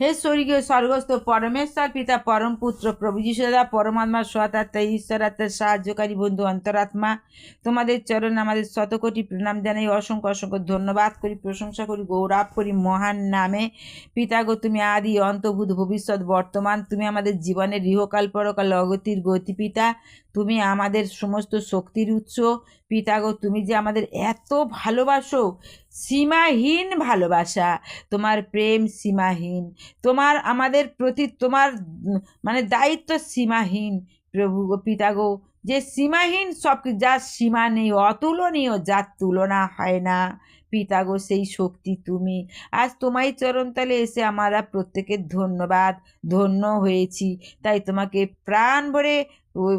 হে স্বর্গীয় স্বর্গস্থ পরমেশ্বর, পিতা পরম পুত্র, প্রভু যিশুদা পরমাত্মা সতাত্মা ঈশ্বর আত্মার সাহায্যকারী বন্ধু, অন্তরাত্মা, তোমাদের চরণ আমাদের শতকোটি প্রণাম জানাই। অসংখ্য অসংখ্য ধন্যবাদ করি, প্রশংসা করি, গৌরব করি মহান নামে। পিতা গো তুমি আদি অন্তভূত ভবিষ্যৎ, বর্তমান, তুমি আমাদের জীবনের ইহকাল, পরকাল, অগতির গতি পিতা তুমি আমাদের সমস্ত শক্তির উৎস। পিতা গো তুমি যে আমাদের এত ভালোবাসো সীমাহীন ভালোবাসা। তোমার প্রেম সীমাহীন। তোমার, আমাদের প্রতি তোমার মানে দায়িত্ব সীমাহীন। প্রভু গো, পিতা গো, যে সীমাহীন সব যার সীমা নেই, অতুলনীয়, যার তুলনা হয় না। পিতা গো, সেই শক্তি তুমি। আজ তোমায় চরণতলে এসে আমরা প্রত্যেকের ধন্যবাদ, ধন্য হয়েছি। তাই তোমাকে প্রাণ ভরে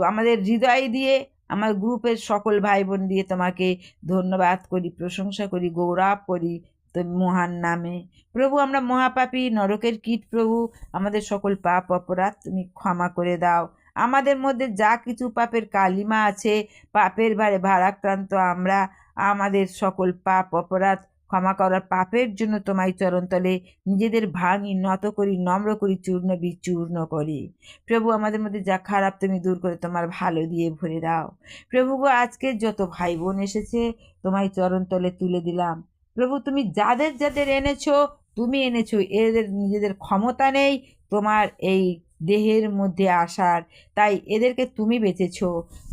আমাদের হৃদয় দিয়ে আমার গ্রুপের সকল ভাই বোন দিয়ে তোমাকে ধন্যবাদ করি, প্রশংসা করি, গৌরব করি তো মহান নামে। প্রভু, আমরা মহাপাপী, নরকের কীট প্রভু, আমাদের সকল পাপ অপরাধ তুমি ক্ষমা করে দাও। আমাদের মধ্যে যা কিছু পাপের কালিমা আছে, পাপের ভারে ভারাক্রান্ত আমরা, আমাদের সকল পাপ অপরাধ ক্ষমা করার পাপের জন্য তোমায় চরণতলে নিজেদের ভাঙি নত করি, নম্র করি, চূর্ণ বিচূর্ণ করি। প্রভু, আমাদের মধ্যে যা খারাপ তুমি দূর করে, তোমার ভালো দিয়ে ভরে দাও। প্রভু গো, আজকে যত ভাই বোন এসেছে, তোমায় চরণতলে তুলে দিলাম। প্রভু, তুমি যাদের যাদের এনেছো, তুমি এনেছো। এদের নিজেদের ক্ষমতা নেই, তোমার এই দেহের মধ্যে আসার। তাই এদেরকে তুমি বেঁচেছো।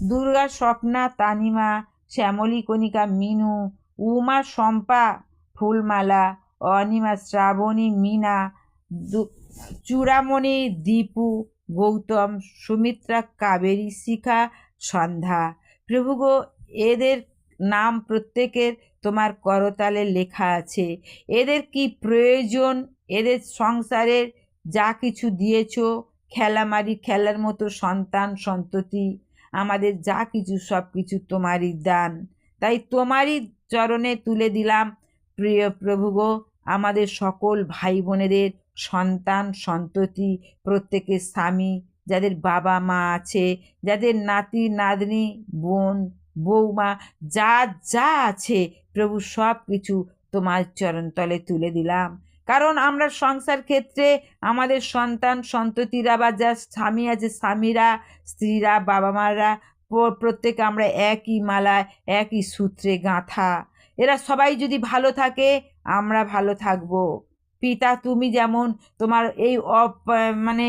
দুর্গা স্বপ্না, তানিমা, শ্যামলী, কণিকা, মিনু উমা, শম্পা, ফুলমালা, অনিমা, শ্রাবণী, মিনা চূড়ামণি, দীপু, গৌতম, সুমিত্রা, কাবেরী, শিখা, সন্ধ্যা। প্রভু গো, এদের নাম প্রত্যেকের তোমার করতালে লেখা আছে। এদের কি প্রয়োজন? এদের সংসারের যা কিছু দিয়েছ, খেলামারি, খেলার মতো সন্তান, সন্ততি, আমাদের যা কিছু সব কিছু তোমারই দান। তাই তোমারই চরণে তুলে দিলাম। প্রিয় প্রভু গো, আমাদের সকল ভাই বোনেদের সন্তান, সন্ততি, প্রত্যেকের স্বামী, যাদের বাবা মা আছে, যাদের নাতি, নাতনি, বোন, বৌমা, যা যা আছে, প্রভু সব কিছু তোমার চরণতলে তুলে দিলাম। কারণ আমরা সংসার ক্ষেত্রে আমাদের সন্তান, সন্ততিরা বা যা স্বামী আছে, স্বামীরা, স্ত্রীরা বাবা মারা প্রত্যেকে আমরা একই মালায়, একই সূত্রে গাঁথা। এরা সবাই যদি ভালো থাকে, আমরা ভালো থাকব। পিতা, তুমি যেমন তোমার এই মানে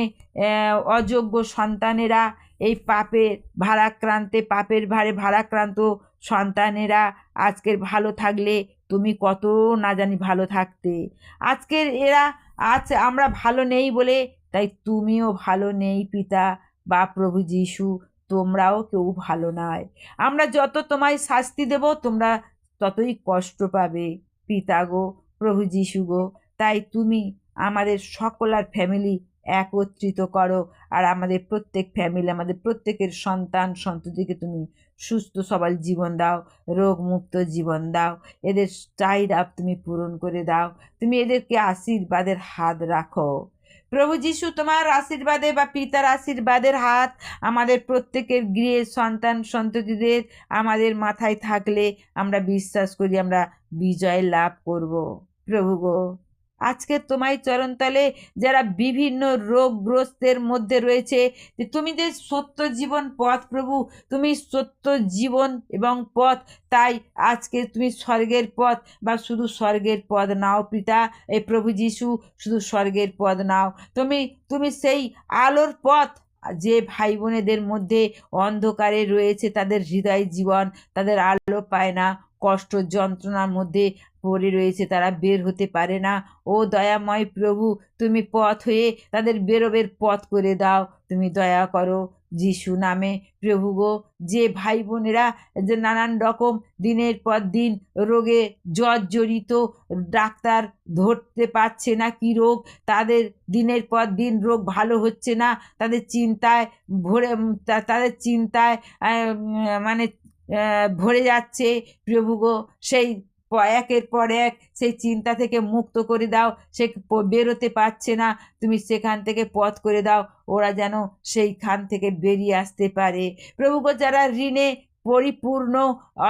অযোগ্য সন্তানেরা, এই পাপের ভারাক্রান্তে, পাপের ভারে ভারাক্রান্ত সন্তানেরা আজকের ভালো থাকলে তুমি কত না জানি ভালো থাকতে। আজকের এরা, আজ আমরা ভালো নেই বলে, তাই তুমিও ভালো নেই পিতা বা প্রভু যিশু। তোমরাও কেউ ভালো নয়। আমরা যত তোমায় শাস্তি দেব, তোমরা ততই কষ্ট পাবে। পিতা গো, প্রভু যিশু গো, তাই তুমি আমাদের সকল আর ফ্যামিলি একত্রিত করো আর আমাদের প্রত্যেক ফ্যামিলি আমাদের প্রত্যেকের সন্তান, সন্ততিকে তুমি সুস্থ, সবল জীবন দাও, রোগমুক্ত জীবন দাও। এদের চাহিদা তুমি পূরণ করে দাও। তুমি এদেরকে আশীর্বাদের হাত রাখো। প্রভু যিশু, তোমার আশীর্বাদে বা পিতার আশীর্বাদের হাত আমাদের প্রত্যেকের গৃহে সন্তান সন্ততিদের আমাদের মাথায় থাকলে আমরা বিশ্বাস করি আমরা বিজয় লাভ করব। প্রভু গো। আজকে তোমায় চরণতলে যারা বিভিন্ন রোগগ্রস্তের মধ্যে রয়েছে, যে তুমি যে সত্য জীবন পথ প্রভু, তুমি সত্য জীবন এবং পথ, তাই আজকে তুমি স্বর্গের পথ বা শুধু স্বর্গের পদ নাও পিতা এই প্রভু যিশু, শুধু স্বর্গের পদ নাও। তুমি তুমি সেই আলোর পথ, যে ভাই বোনেদের মধ্যে অন্ধকারে রয়েছে, তাদের হৃদয় জীবন, তাদের আলো পায় না। কষ্ট যন্ত্রণার মধ্যে পড়ে রয়েছে, তারা বের হতে পারে না। ও দয়াময় প্রভু, তুমি পথ হয়ে তাদের বেরোবের পথ করে দাও। তুমি দয়া করো যিশু নামে। প্রভু গো, যে ভাই বোনেরা যে নানান রকম দিনের পর দিন রোগে জর্জরিত, ডাক্তার ধরতে পারছে না কি রোগ, তাদের দিনের পর দিন রোগ ভালো হচ্ছে না, তাদের চিন্তায় ভরে তাদের চিন্তায় মানে ভরে যাচ্ছে। প্রভু গো সেই একের পর এক সেই চিন্তা থেকে মুক্ত করে দাও। সে বেরোতে পারছে না। তুমি সেখান থেকে পথ করে দাও। ওরা যেন সেইখান থেকে বেরিয়ে আসতে পারে। প্রভু গো যারা ঋণে পরিপূর্ণ,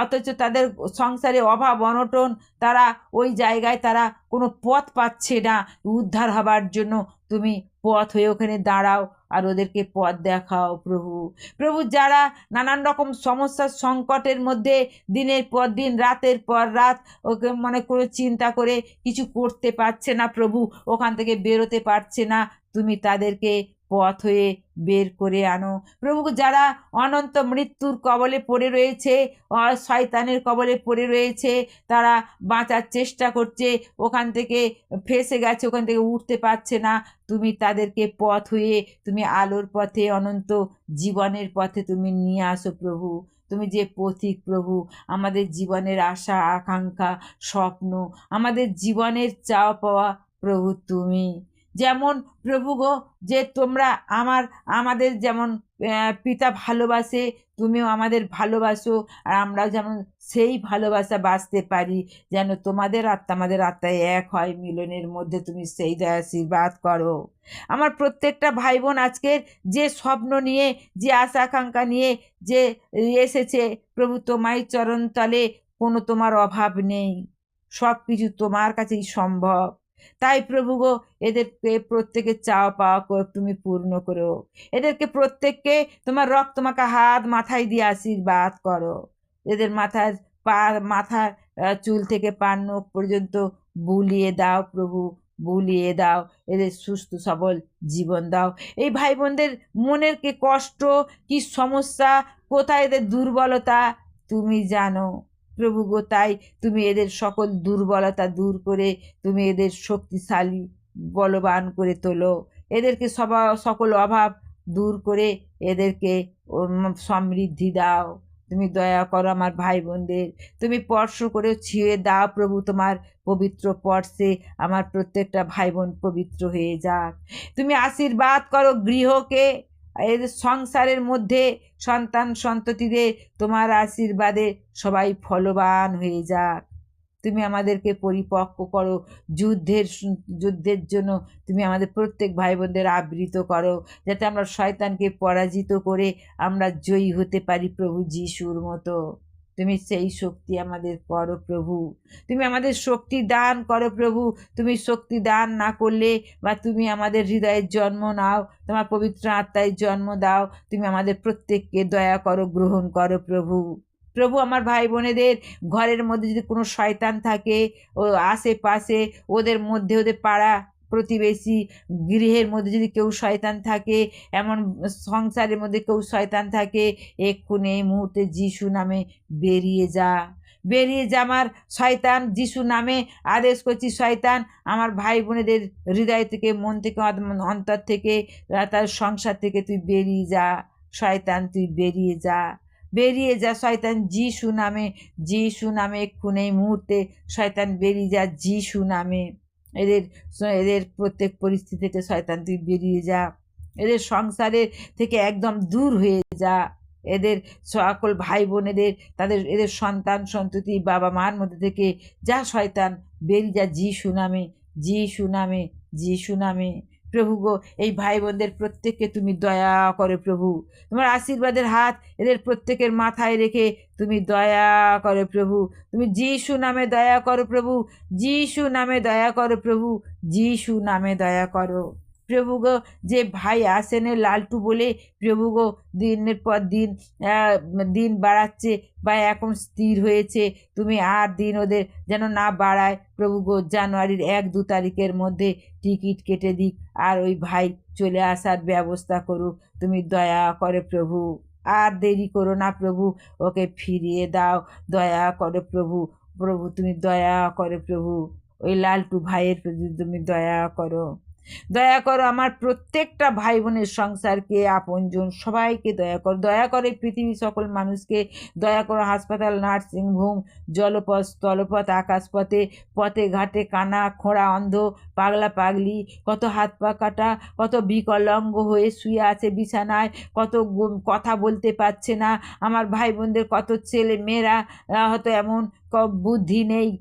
অথচ তাদের সংসারে অভাব, অনটন, তারা ওই জায়গায় তারা কোনো পথ পাচ্ছে না উদ্ধার হবার জন্য। তুমি পথ হয়ে ওখানে দাঁড়াও আর ওদেরকে পথ দেখাও প্রভু। প্রভু, যারা নানান রকম সমস্যার সংকটের মধ্যে দিনের পর দিন, রাতের পর রাত ওকে মনে করে চিন্তা করে কিছু করতে পারছে না প্রভু, ওখান থেকে বেরোতে পারছে না, তুমি তাদেরকে পথ হয়ে বের করে আনো। প্রভু যারা অনন্ত মৃত্যুর কবলে পড়ে রয়েছে শয়তানের কবলে পড়ে রয়েছে, তারা বাঁচার চেষ্টা করছে, ওখান থেকে ফেসে গেছে, ওখান থেকে উঠতে পারছে না, তুমি তাদেরকে পথ হয়ে, তুমি আলোর পথে, অনন্ত জীবনের পথে তুমি নিয়ে আসো প্রভু। তুমি যে পথিক প্রভু, আমাদের জীবনের আশা, আকাঙ্ক্ষা, স্বপ্ন, আমাদের জীবনের চাওয়া পাওয়া প্রভু তুমি। যেমন, প্রভু গো, যে তোমরা আমার, আমাদের যেমন পিতা ভালোবাসে, তুমিও আমাদের ভালোবাসো, আর আমরাও যেমন সেই ভালোবাসা বাঁচতে পারি, যেন তোমাদের আত্মা আমাদের আত্মায় এক হয়, মিলনের মধ্যে তুমি সেই দয়া আশীর্বাদ করো। আমার প্রত্যেকটা ভাই বোন আজকের যে স্বপ্ন নিয়ে, যে আশা আকাঙ্ক্ষা নিয়ে, যে এসেছে, প্রভু তোমায় চরণতলে কোনো তোমার অভাব নেই সব কিছু তোমার কাছেই সম্ভব। তাই প্রভু গো, এদেরকে প্রত্যেকে চাওয়া পাওয়া তুমি পূর্ণ করো। এদেরকে প্রত্যেককে তোমার রক্ত মাখা হাত মাথায় দিয়ে আশীর্বাদ করো। এদের মাথার পা, মাথার চুল থেকে পান পর্যন্ত বুলিয়ে দাও প্রভু, বুলিয়ে দাও। এদের সুস্থ, সবল জীবন দাও। এই ভাই বোনদের মনের কি কষ্ট, কি সমস্যা, কোথায় এদের দুর্বলতা, তুমি জানো। প্রভু গো, তাই তুমি এদের সকল দুর্বলতা দূর করে তুমি এদের শক্তিশালী, বলবান করে তোলো। এদেরকে সবা, সকল অভাব দূর করে এদেরকে সমৃদ্ধি দাও। তুমি দয়া করো আমার ভাই বোনদের তুমি স্পর্শ করে ছুঁয়ে দাও প্রভু তোমার পবিত্র স্পর্শে। আমার প্রত্যেকটা ভাই বোন পবিত্র হয়ে যাক। তুমি আশীর্বাদ করো গৃহকে। এদের সংসারের মধ্যে সন্তান সন্ততিদের তোমার আশীর্বাদে সবাই ফলবান হয়ে যাক। তুমি আমাদেরকে পরিপক্ক করো। যুদ্ধের যুদ্ধের জন্য তুমি আমাদের প্রত্যেক ভাই বোনদের আবৃত করো। যাতে আমরা শয়তানকে পরাজিত করে আমরা জয়ী হতে পারি প্রভু যিশুর মতো। তুমি সেই শক্তি আমাদের করো প্রভু। তুমি আমাদের শক্তি দান করো প্রভু। তুমি শক্তি দান না করলে বা তুমি আমাদের হৃদয়ের জন্ম নাও, তোমার পবিত্র আত্মায় জন্ম দাও, তুমি আমাদের প্রত্যেককে দয়া করো, গ্রহণ করো প্রভু। প্রভু আমার ভাই বোনেদের ঘরের মধ্যে যদি কোনো শয়তান থাকে ও আশেপাশে, ওদের মধ্যে, ওদের পাড়া প্রতিবেশী গৃহের মধ্যে যদি কেউ শয়তান থাকে, এমন সংসারের মধ্যে কেউ শয়তান থাকে, এক্ষুনি এই মুহূর্তে যিশু নামে বেরিয়ে যা। বেরিয়ে যা আমার শয়তান, যিশু নামে আদেশ করছি শয়তান, আমার ভাই বোনেদের হৃদয় থেকে, মন থেকে অন্তর থেকে তার সংসার থেকে তুই বেরিয়ে যা। শয়তান, তুই বেরিয়ে যা। বেরিয়ে যা শয়তান, যিশু নামে যিশু নামে, এক্ষুনি মুহূর্তে শয়তান বেরিয়ে যা, যিশু নামে। এদের এদের প্রত্যেক পরিস্থিতি থেকে শয়তান তুই বেরিয়ে যা। এদের সংসারের থেকে একদম দূর হয়ে যা। এদের সকল ভাই বোনেদের তাদের, এদের সন্তান, সন্ততি, বাবা মার মধ্যে থেকে যা শয়তান বেরিয়ে যা, জি সুনামে জি সুনামে, জি নামে প্রভু গো, এই ভাই বোনদের প্রত্যেককে তুমি দয়া করে প্রভু। তোমার আশীর্বাদের হাত এদের প্রত্যেকের মাথায় রেখে তুমি দয়া করো প্রভু। তুমি যিশু নামে দয়া করো প্রভু, যিশু নামে দয়া করো প্রভু, যিশু নামে দয়া করো। প্রভু গো যে ভাই আসেনে লালটু বলে প্রভু গো দিনের পর দিন দিন বাড়াচ্ছে বা এখন স্থির হয়েছে, তুমি আর দিন ওদের যেন না বাড়ায়। প্রভু গো জানুয়ারির এক দু তারিখের মধ্যে টিকিট কেটে দিক আর ওই ভাই চলে আসার ব্যবস্থা করুক। তুমি দয়া করে প্রভু, আর দেরি করো না প্রভু, ওকে ফিরিয়ে দাও। দয়া করো প্রভু প্রভু তুমি দয়া করে প্রভু, ওই লালটু ভাইয়ের প্রতি তুমি দয়া করো। দয়া করো আমার প্রত্যেকটা ভাই বোনের সংসারকে, আপনজন সবাইকে দয়া করো। দয়া করে পৃথিবীর সকল মানুষকে দয়া করো, হাসপাতাল, নার্সিং হোম, জলপথ, স্থলপথ, আকাশপথে, পথে, ঘাটে, কানা, খোঁড়া, অন্ধ, পাগলা, পাগলি, কত হাত পা কাটা, কত বিকলাঙ্গ হয়ে শুয়ে আছে বিছানায়, কত কথা বলতে পারছে না। আমার ভাই বোনদের কত ছেলে মেয়েরা হয়তো এমন বুদ্ধি নেই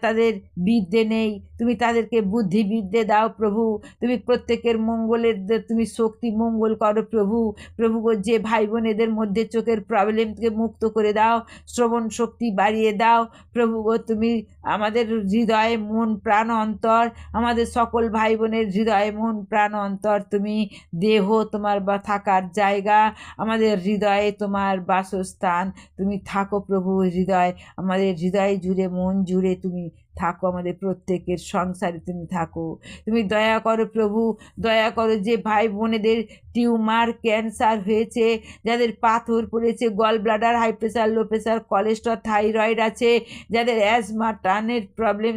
তাদের বিদ্যে নেই। তুমি তাদেরকে বুদ্ধি বিদ্যে দাও প্রভু। তুমি প্রত্যেকের মঙ্গলের তুমি শক্তি মঙ্গল করো প্রভু। প্রভু যে ভাই বোনেদের মধ্যে চোখের প্রবলেম থেকে মুক্ত করে দাও, শ্রবণ শক্তি বাড়িয়ে দাও। প্রভু তুমি আমাদের হৃদয়ে মন, প্রাণ, অন্তর, আমাদের সকল ভাই বোনের হৃদয়ে মন, প্রাণ, অন্তর, তুমি দেহ তোমার বা, থাকার জায়গা। আমাদের হৃদয়ে তোমার বাসস্থান। তুমি থাকো প্রভু হৃদয়। আমাদের হৃদয় জুড়ে মন জুড়ে তুমি থাকো আমাদের প্রত্যেকের সংসারে, তুমি থাকো। তুমি দয়া করো প্রভু, দয়া করো যে ভাই বোনেদের টিউমার ক্যান্সার হয়েছে, যাদের পাথর পড়েছে gall bladder high pressure low pressure cholesterol thyroid আছে, যাদের অ্যাজমা টানের প্রবলেম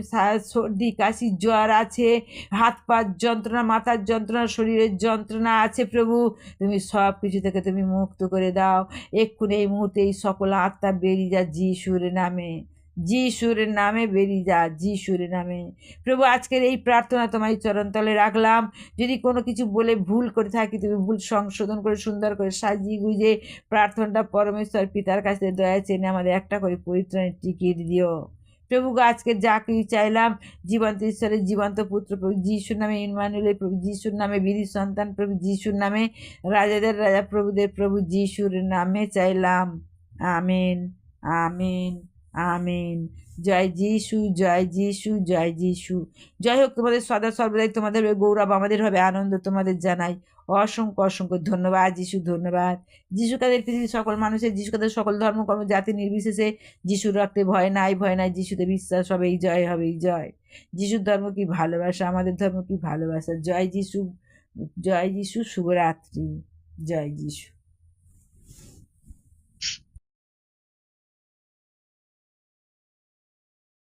সর্দি, কাশি, জ্বর আছে, হাত পা যন্ত্রণা, মাথার যন্ত্রণা, শরীরের যন্ত্রণা আছে প্রভু। তুমি সব কিছু থেকে তুমি মুক্ত করে দাও। এক্ষুনি এই মুহূর্তে এই সকল আত্মা বেরিয়ে যা যিশুর নামে। যিশুর নামে বেরিয়ে যা যিশুর নামে। প্রভু, আজকের এই প্রার্থনা এই চরণতলে রাখলাম। যদি কোনো কিছু বলে ভুল করে থাকি, তুমি ভুল সংশোধন করে, সুন্দর করে সাজিয়ে গুজে প্রার্থনাটা পরমেশ্বর পিতার কাছে দয়া চেনে আমাদের একটা করে পরিত্রাণের টিকিট দিও। প্রভু আজকে যা কিছু চাইলাম, জীবন্ত ঈশ্বরের জীবন্ত পুত্র প্রভু যিশুর নামে ইনমানুয়েলের প্রভু যিশুর নামে, বিধি সন্তান প্রভু যিশুর নামে, রাজাদের রাজা প্রভুদের প্রভু যিশুর নামে চাইলাম। আমিন আমিন। আমিন। জয় যিশু জয় যিশু জয় যিশু। জয় হোক তোমাদের সদা সর্বদাই তোমাদের গৌরব আমাদের হবে, আনন্দ তোমাদের জানাই। অসংখ্য অসংখ্য ধন্যবাদ, যিশু ধন্যবাদ। যিশু কাদের পৃথিবীর সকল মানুষের যিশু কাদের সকল ধর্ম কর্ম জাতি নির্বিশেষে যিশুর রক্তে ভয় নাই ভয় নাই, যিশুতে বিশ্বাস হবে এই জয় হবে এই জয়। যিশুর ধর্ম কি ভালোবাসা? আমাদের ধর্ম কি ভালোবাসা? জয় যিশু জয় যিশু, শুভরাত্রি। জয় যিশু।